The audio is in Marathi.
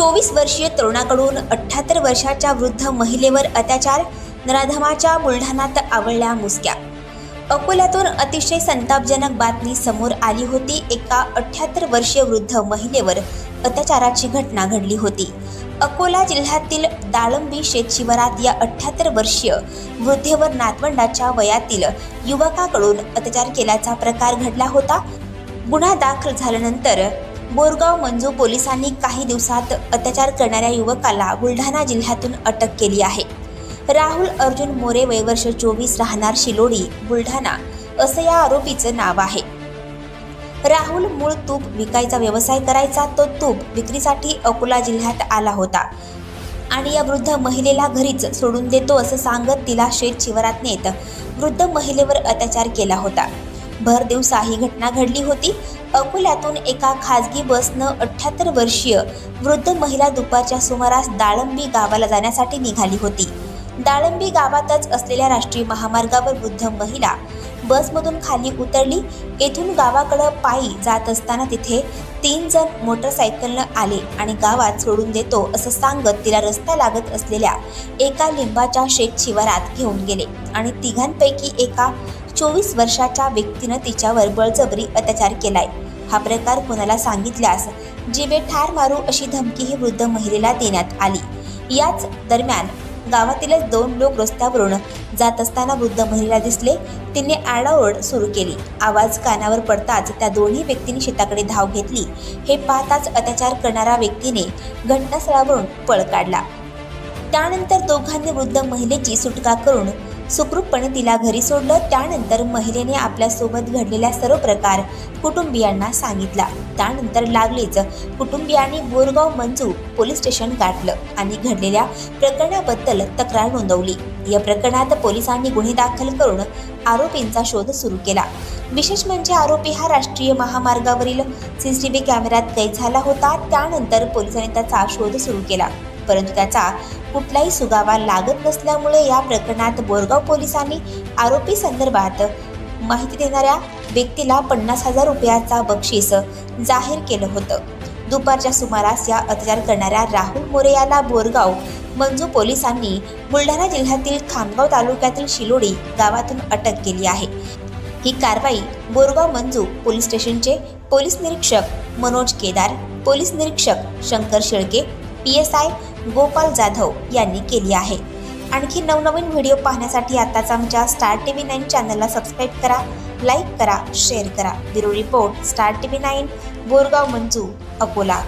चोवीस वर्षीय तरुणाकडून अठ्ठ्याहत्तर वर्षाच्या वृद्ध महिलेवर अत्याचार नराधमाच्या बुलढाण्यात आवळल्या मुसक्या. अकोल्यातून अतिशय संतापजनक बातमी समोर आली होती. एका अठ्ठ्याहत्तर वर्षीय वृद्ध महिलेवर अत्याचाराची घटना घडली होती. अकोला जिल्ह्यातील दाळंबी शेतशिवारात या अठ्ठ्याहत्तर वर्षीय वृद्धेवर नातवंडाच्या वयातील युवकाकडून अत्याचार केल्याचा प्रकार घडला होता. गुन्हा दाखल झाल्यानंतर बोरगाव मंजू पोलिसांनी काही दिवसात अत्याचार करणाऱ्या युवकाला बुलढाणा जिल्ह्यातून अटक केली आहे. राहुल अर्जुन मोरे वयवर्ष चोवीस राहणार शिलोडी बुलढाणा असं या आरोपीचं नाव आहे. राहुल मूळ तूप विकायचा व्यवसाय करायचा तो तूप विक्रीसाठी अकोला जिल्ह्यात आला होता. आणि या वृद्ध महिलेला घरीच सोडून देतो असं सांगत तिला शेत शिवारात नेत वृद्ध महिलेवर अत्याचार केला होता. भर दिवसा ही घटना घडली होती. अकोल्यातून एका खाजगी बसनं अठ्ठ्याहत्तर वर्षीय वृद्ध महिला दुपारच्या सुमारास दाळंबी गावाला जाण्यासाठी निघाली होती. दाळंबी गावातच असलेल्या राष्ट्रीय महामार्गावर वृद्ध महिला बसमधून खाली उतरली. येथून गावाकडं पायी जात असताना तिथे तीन जण मोटरसायकलनं आले आणि गावात सोडून देतो असं सांगत तिला रस्ता लागत असलेल्या एका लिंबाच्या शेत शिवारात घेऊन गेले आणि तिघांपैकी एका चोवीस वर्षाच्या व्यक्तीनं तिच्यावर बळजबरी अत्याचार केलाय. हा प्रकार कोणाला सांगितल्यास जीवे ठार मारू अशी धमकी ही वृद्ध महिलेला देण्यात आली. याच दरम्यान गावातीलच दोन लोक रस्त्यावरून जात असताना वृद्ध महिलेला दिसले. तिने आरडाओरड सुरू केली. आवाज कानावर पडताच त्या दोन्ही व्यक्तींनी शेताकडे धाव घेतली. हे पाहताच अत्याचार करणाऱ्या व्यक्तीने घटनास्थळावरून पळ काढला. त्यानंतर दोघांनी वृद्ध महिलेची सुटका करून सुखरूपपणे तिला घरी सोडलं त्यानंतर महिलेने आपल्यासोबत घडलेल्या सर्व प्रकार कुटुंबियांना सांगितला. त्यानंतर लागलीच कुटुंबियांनी बोरगाव मंजू पोलीस स्टेशन गाठलं आणि घडलेल्या प्रकरणाबद्दल तक्रार नोंदवली. या प्रकरणात पोलिसांनी गुन्हे दाखल करून आरोपींचा शोध सुरू केला. विशेष म्हणजे आरोपी हा राष्ट्रीय महामार्गावरील सीसीटीव्ही कॅमेऱ्यात कैद झाला होता. त्यानंतर पोलिसांनी त्याचा शोध सुरू केला. परंतु त्याचा कुठलाही सुगावा लागत नसल्यामुळे या प्रकरणात बोरगाव पोलिसांनी आरोपी संदर्भात माहिती देणाऱ्या व्यक्तीला पन्नास हजार रुपयाचा बक्षीस जाहीर केलं होतं. दुपारच्या सुमारास या अत्याचार करणाऱ्या राहुल मोरे याला बोरगाव मंजू पोलिसांनी बुलढाणा जिल्ह्यातील खामगाव तालुक्यातील शिलोडी गावातून अटक केली आहे. ही कारवाई बोरगाव मंजू पोलीस स्टेशनचे पोलीस निरीक्षक मनोज केदार पोलीस निरीक्षक Shankar Shelke P S I Gopal Jadhav यांनी केली आहे. आणखी नवनवीन व्हिडिओ पाहण्यासाठी आताच आमच्या स्टार टी व्ही नाईन चॅनलला सबस्क्राईब करा लाईक करा शेअर करा. Bureau report star T V nine Borgaon Manju Akola.